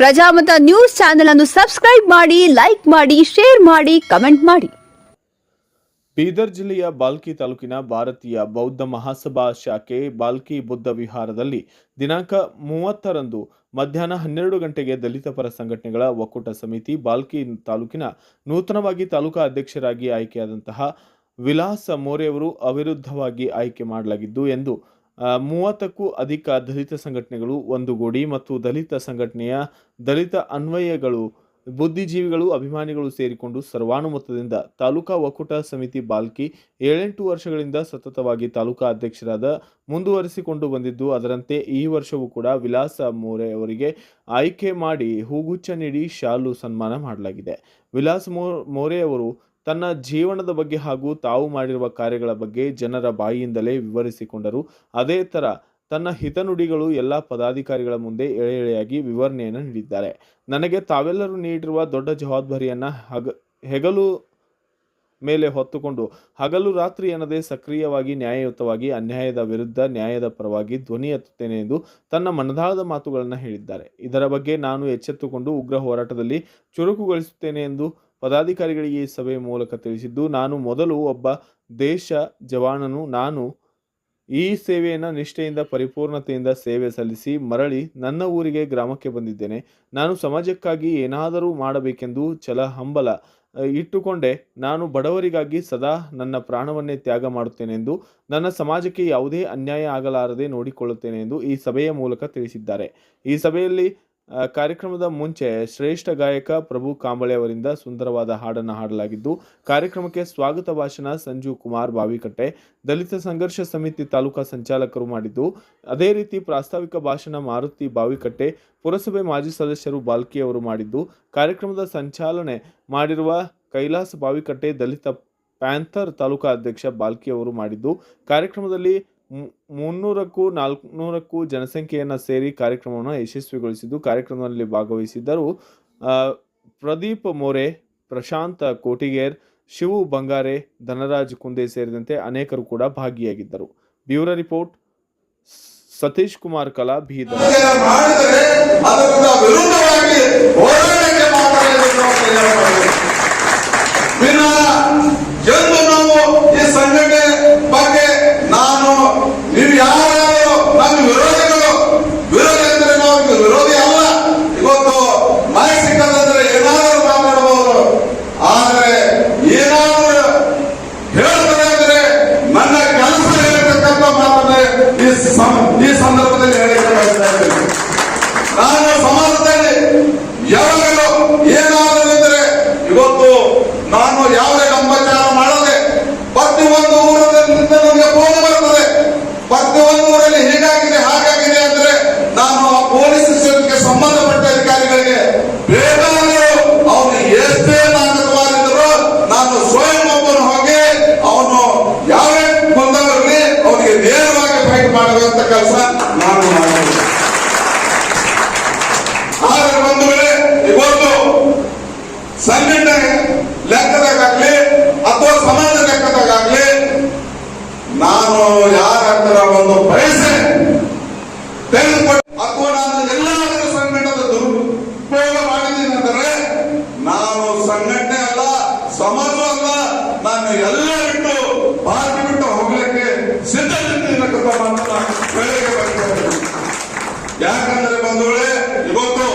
Prajamata news channel ಅನ್ನು subscribe ಮಾಡಿ, like ಮಾಡಿ, ಶೇರ್ ಮಾಡಿ, ಕಮೆಂಟ್ ಮಾಡಿ. ಬೀದರ್ ಜಿಲ್ಲೆಯ ಬಾಲ್ಕಿ ತಾಲೂಕಿನ ಭಾರತೀಯ ಬೌದ್ಧ ಮಹಾಸಭಾ ಶಾಖೆ ಬಾಲ್ಕಿ ಬುದ್ಧ ವಿಹಾರದಲ್ಲಿ ದಿನಾಂಕ ಮೂವತ್ತರಂದು ಮಧ್ಯಾಹ್ನ ಹನ್ನೆರಡು ಗಂಟೆಗೆ ದಲಿತ ಪರ ಸಂಘಟನೆಗಳ ಒಕ್ಕೂಟ ಸಮಿತಿ ಬಾಲ್ಕಿ ತಾಲೂಕಿನ ನೂತನವಾಗಿ ತಾಲೂಕಾ ಅಧ್ಯಕ್ಷರಾಗಿ ಆಯ್ಕೆಯಾದಂತಹ ವಿಲಾಸ ಮೋರೆಯವರು ಅವಿರುದ್ಧವಾಗಿ ಆಯ್ಕೆ ಮಾಡಲಾಗಿದ್ದು ಎಂದು ಮೂವತ್ತಕ್ಕೂ ಅಧಿಕ ದಲಿತ ಸಂಘಟನೆಗಳು ಒಂದುಗೂಡಿ ಮತ್ತು ದಲಿತ ಸಂಘಟನೆಯ ದಲಿತ ಅನ್ವಯಗಳು, ಬುದ್ಧಿಜೀವಿಗಳು, ಅಭಿಮಾನಿಗಳು ಸೇರಿಕೊಂಡು ಸರ್ವಾನುಮತದಿಂದ ತಾಲೂಕಾ ಒಕ್ಕೂಟ ಸಮಿತಿ ಬಾಲ್ಕಿ ಏಳೆಂಟು ವರ್ಷಗಳಿಂದ ಸತತವಾಗಿ ತಾಲೂಕಾ ಅಧ್ಯಕ್ಷರಾದ ಮುಂದುವರಿಸಿಕೊಂಡು ಬಂದಿದ್ದು, ಅದರಂತೆ ಈ ವರ್ಷವೂ ಕೂಡ ವಿಲಾಸ ಮೋರೆ ಅವರಿಗೆ ಆಯ್ಕೆ ಮಾಡಿ ಹೂಗುಚ್ಛ ನೀಡಿ ಶಾಲು ಸನ್ಮಾನ ಮಾಡಲಾಗಿದೆ. ವಿಲಾಸ್ ಮೋ, ಮೋರೆ ಅವರು ತನ್ನ ಜೀವನದ ಬಗ್ಗೆ ಹಾಗೂ ತಾವು ಮಾಡಿರುವ ಕಾರ್ಯಗಳ ಬಗ್ಗೆ ಜನರ ಬಾಯಿಯಿಂದಲೇ ವಿವರಿಸಿಕೊಂಡರು. ಅದೇ ಥರ ತನ್ನ ಹಿತನುಡಿಗಳು ಎಲ್ಲ ಪದಾಧಿಕಾರಿಗಳ ಮುಂದೆ ಎಳೆ ಎಳೆಯಾಗಿ ವಿವರಣೆಯನ್ನು ನೀಡಿದ್ದಾರೆ. ನನಗೆ ತಾವೆಲ್ಲರೂ ನೀಡಿರುವ ದೊಡ್ಡ ಜವಾಬ್ದಾರಿಯನ್ನು ಹಗ, ಹೆಗಲು ಮೇಲೆ ಹೊತ್ತುಕೊಂಡು ಹಗಲು ರಾತ್ರಿ ಎನ್ನದೆ ಸಕ್ರಿಯವಾಗಿ, ನ್ಯಾಯಯುತವಾಗಿ, ಅನ್ಯಾಯದ ವಿರುದ್ಧ, ನ್ಯಾಯದ ಪರವಾಗಿ ಧ್ವನಿ ಎತ್ತುತ್ತೇನೆ ಎಂದು ತನ್ನ ಮನದಾಳದ ಮಾತುಗಳನ್ನು ಹೇಳಿದ್ದಾರೆ. ಇದರ ಬಗ್ಗೆ ನಾನು ಎಚ್ಚೆತ್ತುಕೊಂಡು ಉಗ್ರ ಹೋರಾಟದಲ್ಲಿ ಚುರುಕುಗೊಳಿಸುತ್ತೇನೆ ಎಂದು ಪದಾಧಿಕಾರಿಗಳಿಗೆ ಈ ಸಭೆಯ ಮೂಲಕ ತಿಳಿಸಿದ್ದು, ನಾನು ಮೊದಲು ಒಬ್ಬ ದೇಶ ಜವಾನನು. ನಾನು ಈ ಸೇವೆಯನ್ನು ನಿಷ್ಠೆಯಿಂದ, ಪರಿಪೂರ್ಣತೆಯಿಂದ ಸೇವೆ ಸಲ್ಲಿಸಿ ಮರಳಿ ನನ್ನ ಊರಿಗೆ, ಗ್ರಾಮಕ್ಕೆ ಬಂದಿದ್ದೇನೆ. ನಾನು ಸಮಾಜಕ್ಕಾಗಿ ಏನಾದರೂ ಮಾಡಬೇಕೆಂದು ಛಲ ಹಂಬಲ ಇಟ್ಟುಕೊಂಡೆ. ನಾನು ಬಡವರಿಗಾಗಿ ಸದಾ ನನ್ನ ಪ್ರಾಣವನ್ನೇ ತ್ಯಾಗ ಮಾಡುತ್ತೇನೆ ಎಂದು, ನನ್ನ ಸಮಾಜಕ್ಕೆ ಯಾವುದೇ ಅನ್ಯಾಯ ಆಗಲಾರದೆ ನೋಡಿಕೊಳ್ಳುತ್ತೇನೆ ಎಂದು ಈ ಸಭೆಯ ಮೂಲಕ ತಿಳಿಸಿದ್ದಾರೆ. ಈ ಸಭೆಯಲ್ಲಿ ಕಾರ್ಯಕ್ರಮದ ಮುಂಚೆ ಶ್ರೇಷ್ಠ ಗಾಯಕ ಪ್ರಭು ಕಾಂಬಳೆ ಅವರಿಂದ ಸುಂದರವಾದ ಹಾಡನ್ನು ಹಾಡಲಾಗಿದ್ದು, ಕಾರ್ಯಕ್ರಮಕ್ಕೆ ಸ್ವಾಗತ ಭಾಷಣ ಸಂಜು ಕುಮಾರ್ ಬಾವಿಕಟ್ಟೆ, ದಲಿತ ಸಂಘರ್ಷ ಸಮಿತಿ ತಾಲೂಕಾ ಸಂಚಾಲಕರು ಮಾಡಿದ್ದು, ಅದೇ ರೀತಿ ಪ್ರಾಸ್ತಾವಿಕ ಭಾಷಣ ಮಾರುತಿ ಬಾವಿಕಟ್ಟೆ, ಪುರಸಭೆ ಮಾಜಿ ಸದಸ್ಯರು ಬಾಲ್ಕಿ ಅವರು ಮಾಡಿದ್ದು, ಕಾರ್ಯಕ್ರಮದ ಸಂಚಾಲನೆ ಮಾಡಿರುವ ಕೈಲಾಸ್ ಬಾವಿಕಟ್ಟೆ ದಲಿತ ಪ್ಯಾಂಥರ್ ತಾಲೂಕಾ ಅಧ್ಯಕ್ಷ ಬಾಲ್ಕಿ ಅವರು ಮಾಡಿದ್ದು, ಕಾರ್ಯಕ್ರಮದಲ್ಲಿ ಮುನ್ನೂರಕ್ಕೂ ನಾಲ್ಕುನೂರಕ್ಕೂ ಜನಸಂಖ್ಯೆಯನ್ನು ಸೇರಿ ಕಾರ್ಯಕ್ರಮವನ್ನು ಯಶಸ್ವಿಗೊಳಿಸಿದ್ದು, ಕಾರ್ಯಕ್ರಮದಲ್ಲಿ ಭಾಗವಹಿಸಿದ್ದರು ಪ್ರದೀಪ್ ಮೋರೆ, ಪ್ರಶಾಂತ್ ಕೋಟಿಗೇರ್, ಶಿವು ಬಂಗಾರೆ, ಧನರಾಜ್ ಕುಂದೆ ಸೇರಿದಂತೆ ಅನೇಕರು ಕೂಡ ಭಾಗಿಯಾಗಿದ್ದರು. ಬ್ಯೂರೋ ರಿಪೋರ್ಟ್ ಸತೀಶ್ ಕುಮಾರ್ ಕಲಾ, ಬೀದರ್ ಇದನ್ನ ಮಾಡಿದರೆ ಅದರಿಂದ ವಿರುದ್ಧವಾಗಿ ಹೋರಾಟಕ್ಕೆ ಮಾತ್ರ ಇದನ್ನು ತಯಾರು ಮಾಡಬೇಕು. ವಿನಃ ಎಂದು ನಾವು ಈ ಸಂಘಟನೆ ಬಗ್ಗೆ ನಾನು ನೀವು ಯಾರು ನಮ್ಮ ವಿರೋಧಿಗಳು ವಿರೋಧಿ ಅಂದ್ರೆ ನಾವು ಇದು ವಿರೋಧಿ ಅಲ್ಲ ಇವತ್ತು ಮನೆ ಸಿಕ್ಕದಂದ್ರೆ ಏನಾದರೂ ಮಾತಾಡಬಹುದು ಆದರೆ ಏನಾದರೂ ಹೇಳ್ತಾರೆ ಅಂದ್ರೆ ನನ್ನ ಕೆಲಸ ಹೇಳಿರ್ತಕ್ಕಂಥ ಮಾತನ್ನ ಈ ಸಂ- ಈ ಸಂದರ್ಭದಲ್ಲಿ ಹೇಳಿಕೆ ಬಯಸ್ತಾ ಇದ್ದೇನೆ ನಾನು ಸಮಾಜದಲ್ಲಿ ಯಾವಾಗಲೂ ಏನಾದರೂ ಇದ್ರೆ ಇವತ್ತು ನಾನು ಯಾವುದೇ ಲೆಕ್ಕಾಚಾರ ಮಾಡದೆ ಪ್ರತಿಯೊಂದು ಊರಲ್ಲಿ ನನಗೆ ಫೋನ್ ಬರ್ತದೆ ಪ್ರತಿಯೊಂದು ಊರಲ್ಲಿ ಹೀಗಾಗಿದೆ ಹಾಗಾಗಿದೆ ಅಂದ್ರೆ ನಾನು ಆ ಪೊಲೀಸ್ ಸ್ಟೇಷನ್ಗೆ ಸಂಬಂಧಪಟ್ಟ ಅಧಿಕಾರಿಗಳಿಗೆ ಬೇಕಾದರೂ ಅವನು ಎಷ್ಟೇ ನಾಟಕವಾಗಿದ್ರು ನಾನು ಸ್ವಯಂ ಒಬ್ಬನು ಹೋಗಿ ಅವನು ಯಾವೇ ಗೊಂದಲಿರಲಿ ಅವನಿಗೆ ನೇರವಾಗಿ ಫೈಟ್ ಮಾಡುವಂತ ಕೆಲಸ ನಾನು ಮಾಡ್ತೀನಿ ಆದ್ರೆ ಒಂದು ವೇಳೆ ಇವತ್ತು ಸಂಘಟನೆ ಲೆಕ್ಕದಾಗಲಿ ಅಥವಾ ಸಮಾಜ ಲೆಕ್ಕದಾಗಲಿ ನಾನು ಯಾರ ಒಂದು ಬಯಸೆ. ತೆಗೆದುಕೊಂಡು ಅಥವಾ ನಾನು ಎಲ್ಲರ ಸಂಘಟನೆ ದುರುಪಯೋಗ ಮಾಡಿದ್ದೀನಿ ಅಂದರೆ, ನಾನು ಸಂಘಟನೆ ಅಲ್ಲ ಸಮಾಜ ಅಲ್ಲ, ನಾನು ಎಲ್ಲ ಬಿಟ್ಟು ಭಾರತ ಬಿಟ್ಟು ಹೋಗ್ಲಿಕ್ಕೆ ಸಿದ್ಧತೆ ಮಾತನ್ನ ಬೆಳಗ್ಗೆ ಬರ್ತಾರೆ ಯಾಕಂದ್ರೆ ಬಂಧುಗಳೇ, ಇವತ್ತು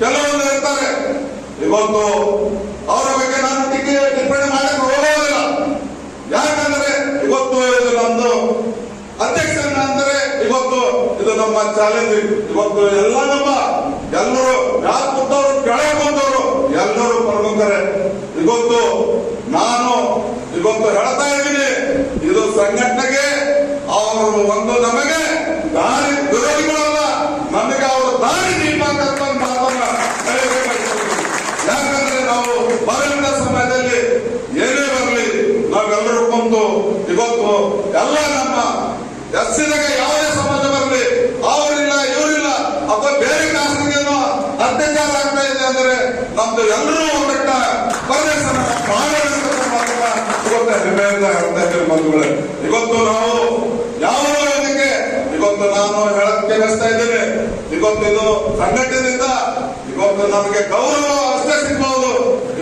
ಕೆಲವೊಂದು ಇರ್ತಾರೆ ಇವತ್ತು ಅವರ ಬಗ್ಗೆ ನಾನು ಟೀಕೆ ಟಿಪ್ಪಣಿ ಮಾಡಕ್ಕೆ ಹೋಗೋದಿಲ್ಲ ಯಾಕಂದ್ರೆ ಇವತ್ತು ಇದು ನಮ್ದು ಅಧ್ಯಕ್ಷರನ್ನ ಅಂದರೆ ಇವತ್ತು ಇದು ನಮ್ಮ ಚಾಲೆಂಜ್ ಇವತ್ತು ಎಲ್ಲ ನಮ್ಮ ಎಲ್ಲರೂ ಯಾರು ಕೊಟ್ಟವರು ಕೆಳಗೆ ಬಂದವರು ಎಲ್ಲರೂ ಪ್ರಮುಖರೇ ಇವತ್ತು ನಾನು ಇವತ್ತು ಹೇಳ್ತಾ ಇದ್ದೀನಿ, ಇದು ಸಂಘಟನೆಗೆ ಅವರು ಒಂದು ನಮಗೆ ದಾರಿ ವಿರೋಧಿಗಳಲ್ಲ ನಮಗೆ ಅವರು ದಾರಿ ಮಾತನ್ನ. ಯಾಕಂದ್ರೆ ನಾವು ಬರಲಿನ ಸಮಯದಲ್ಲಿ, ಏನೇ ಬರಲಿ, ನಾವೆಲ್ಲರೂ ಬಂದು ಇವತ್ತು ಎಲ್ಲ ನಮ್ಮ ಎಸ್ಸಿದಾಗ ಯಾವುದೇ ಸಮಾಜ ಬರಲಿ ಅವರಿಲ್ಲ ಇವರಿಲ್ಲ ಅಥವಾ ಬೇರೆ ಕಾಸ್ಟಿಗೇನೋ ಅತ್ಯಾಚಾರ ಆಗ್ತಾ ಇದೆ ಅಂದ್ರೆ ನಮ್ದು ಎಲ್ಲರೂ ಒಂದಟ್ಟ ಇವತ್ತು ಹೆಮ್ಮೆಯಿಂದ ಇವತ್ತು ನಾವು ಯಾವ ಇದಕ್ಕೆ ಇವತ್ತು ನಾನು ಹೇಳಕ್ಕೆ ಕೇಳಿಸ್ತಾ ಇದ್ದೇನೆ. ಇವತ್ತು ಇದು ಸಂಘಟನೆಯಿಂದ ಇವತ್ತು ನಮಗೆ ಗೌರವ ಅಷ್ಟೇ ಸಿಗ್ಬಹುದು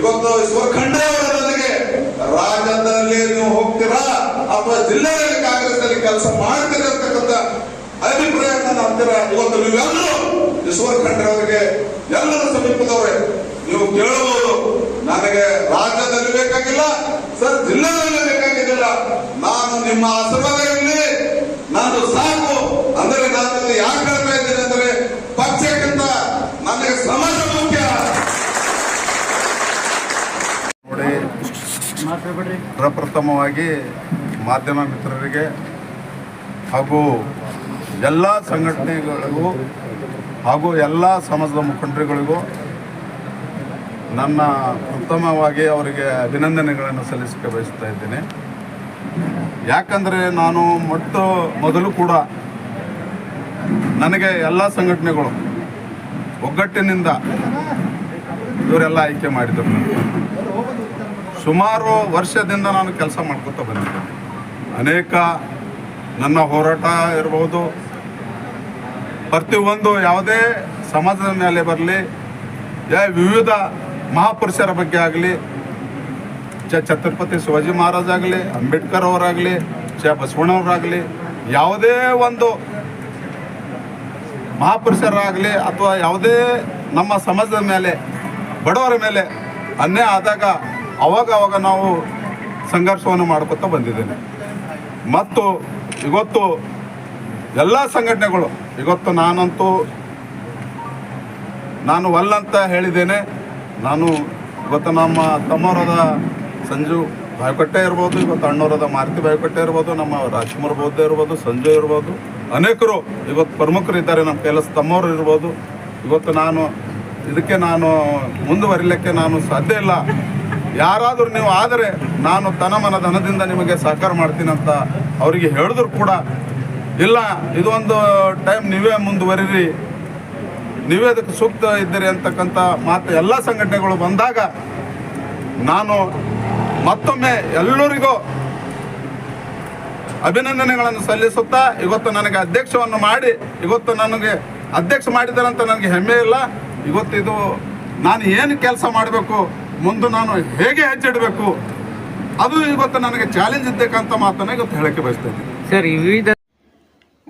ಇವತ್ತು ಸ್ವಖಂಡ ನನಗೆ ರಾಜ್ಯದಲ್ಲಿ ನೀವು ಹೋಗ್ತೀರಾ ಅಥವಾ ಜಿಲ್ಲೆಯಲ್ಲಿ ಕಾಂಗ್ರೆಸ್ ಅಲ್ಲಿ ಕೆಲಸ ಮಾಡ್ತೀರಾ ಅಭಿಪ್ರಾಯ ಇವತ್ತು ನೀವೆಲ್ಲರೂ ಈಶ್ವರ್ ಖಂಡ್ರೆ ಅವರಿಗೆ ಎಲ್ಲರ ಸಮೀಪದವರೇ. ನೀವು ಕೇಳಬಹುದು, ನನಗೆ ರಾಜ್ಯದಲ್ಲಿ ಬೇಕಾಗಿಲ್ಲ, ಸರ್, ಜಿಲ್ಲೆಯಲ್ಲಿ ಬೇಕಾಗಿದ್ದಿಲ್ಲ. ನಾನು ನಿಮ್ಮ ಆಶೀರ್ವಾದ ಇರಲಿ ನಾನು ಸಾಕು. ಅಂದರೆ ನಾನು ಯಾಕೆ ಹೇಳ್ತಾ ಇದ್ದೀನಿ ಅಂದರೆ, ಪಕ್ಷಕ್ಕಿಂತ ನನಗೆ ಸಮಾಜ ಮುಖ್ಯ. ನೋಡಿ, ಪ್ರಪ್ರಥಮವಾಗಿ ಮಾಧ್ಯಮ ಮಿತ್ರರಿಗೆ ಹಾಗೂ ಎಲ್ಲ ಸಂಘಟನೆಗಳಿಗೂ ಹಾಗೂ ಎಲ್ಲ ಸಮಾಜದ ಮುಖಂಡರುಗಳಿಗೂ ನನ್ನ ಉತ್ತಮವಾಗಿ ಅವರಿಗೆ ಅಭಿನಂದನೆಗಳನ್ನು ಸಲ್ಲಿಸಕ್ಕೆ ಬಯಸ್ತಾ ಇದ್ದೇನೆ ಯಾಕಂದರೆ ನಾನು ಮೊಟ್ಟ ಮೊದಲು ಕೂಡ ನನಗೆ ಎಲ್ಲ ಸಂಘಟನೆಗಳು ಒಗ್ಗಟ್ಟಿನಿಂದ ಇವರೆಲ್ಲ ಆಯ್ಕೆ ಮಾಡಿದರು. ಸುಮಾರು ವರ್ಷದಿಂದ ನಾನು ಕೆಲಸ ಮಾಡ್ಕೊತಾ ಬಂದಿದ್ದೆ ಅನೇಕ ನನ್ನ ಹೋರಾಟ ಇರ್ಬೋದು ಪ್ರತಿಯೊಂದು ಯಾವುದೇ ಸಮಾಜದ ಮೇಲೆ ಬರಲಿ ವಿವಿಧ ಮಹಾಪುರುಷರ ಬಗ್ಗೆ ಆಗಲಿ ಛತ್ರಪತಿ ಶಿವಾಜಿ ಮಹಾರಾಜ್ ಆಗಲಿ, ಅಂಬೇಡ್ಕರ್ ಅವರಾಗಲಿ ಶ ಬಸವಣ್ಣವರಾಗಲಿ ಯಾವುದೇ ಒಂದು ಮಹಾಪುರುಷರಾಗಲಿ ಅಥವಾ ಯಾವುದೇ ನಮ್ಮ ಸಮಾಜದ ಮೇಲೆ, ಬಡವರ ಮೇಲೆ ಅನ್ಯಾಯ ಆದಾಗ ಅವಾಗ ಅವಾಗ ನಾವು ಸಂಘರ್ಷವನ್ನು ಮಾಡ್ಕೊತಾ ಬಂದಿದ್ದೇನೆ. ಮತ್ತು ಇವತ್ತು ಎಲ್ಲ ಸಂಘಟನೆಗಳು ಇವತ್ತು ನಾನಂತೂ ನಾನು ಒಲ್ಲಂತ ಹೇಳಿದ್ದೇನೆ. ನಾನು ಇವತ್ತು ನಮ್ಮ ತಮ್ಮವರದ ಸಂಜು ಬಾಯ್ಕಟ್ಟೆ ಇರ್ಬೋದು, ಇವತ್ತು ಅಣ್ಣವರಾದ ಮಾರುತಿ ಬಾಯ್ಕಟ್ಟೆ ಇರ್ಬೋದು, ನಮ್ಮ ರಾಜ್ಕುಮಾರ್ ಬೌದ್ಧ ಇರ್ಬೋದು ಸಂಜಯ್ ಇರ್ಬೋದು. ಅನೇಕರು ಇವತ್ತು ಪ್ರಮುಖರು ಇದ್ದಾರೆ, ನಮ್ಮ ಕೆಲಸ ತಮ್ಮವರು ಇರ್ಬೋದು. ಇವತ್ತು ನಾನು ಇದಕ್ಕೆ ನಾನು ಮುಂದುವರಿಲಿಕ್ಕೆ ನಾನು ಸಾಧ್ಯ ಇಲ್ಲ. ಯಾರಾದರೂ ನೀವು ಆದರೆ ನಾನು ತನಮನ ಧನದಿಂದ ನಿಮಗೆ ಸಹಕಾರ ಮಾಡ್ತೀನಿ ಅಂತ ಅವರಿಗೆ ಹೇಳಿದ್ರು ಕೂಡ ಇಲ್ಲ, ಇದೊಂದು ಟೈಮ್ ನೀವೇ ಮುಂದುವರಿರಿ. ನೀವೇ ಅದಕ್ಕೆ ಸೂಕ್ತ ಇದ್ದೀರಿ ಅಂತಕ್ಕಂಥ ಮಾತು ಎಲ್ಲ ಸಂಘಟನೆಗಳು ಬಂದಾಗ ನಾನು ಮತ್ತೊಮ್ಮೆ ಎಲ್ಲರಿಗೂ ಅಭಿನಂದನೆಗಳನ್ನು ಸಲ್ಲಿಸುತ್ತಾ, ಇವತ್ತು ನನಗೆ ಅಧ್ಯಕ್ಷವನ್ನು ಮಾಡಿ, ಇವತ್ತು ನನಗೆ ಅಧ್ಯಕ್ಷ ಮಾಡಿದಾರಂತ ನನಗೆ ಹೆಮ್ಮೆ ಇಲ್ಲ. ಇವತ್ತು ಇದು ನಾನು ಏನು ಕೆಲಸ ಮಾಡಬೇಕು, ಮುಂದೆ ನಾನು ಹೇಗೆ ಹೆಜ್ಜಿಡಬೇಕು ಅದು ಇವತ್ತು ನನಗೆ ಚಾಲೆಂಜ್ ಇದ್ದಕ್ಕಂಥ ಮಾತನ್ನು ಇವತ್ತು ಹೇಳಕ್ಕೆ ಬಯಸ್ತಾ ಇದ್ದೀನಿ. ಸರ್ ವಿವಿಧ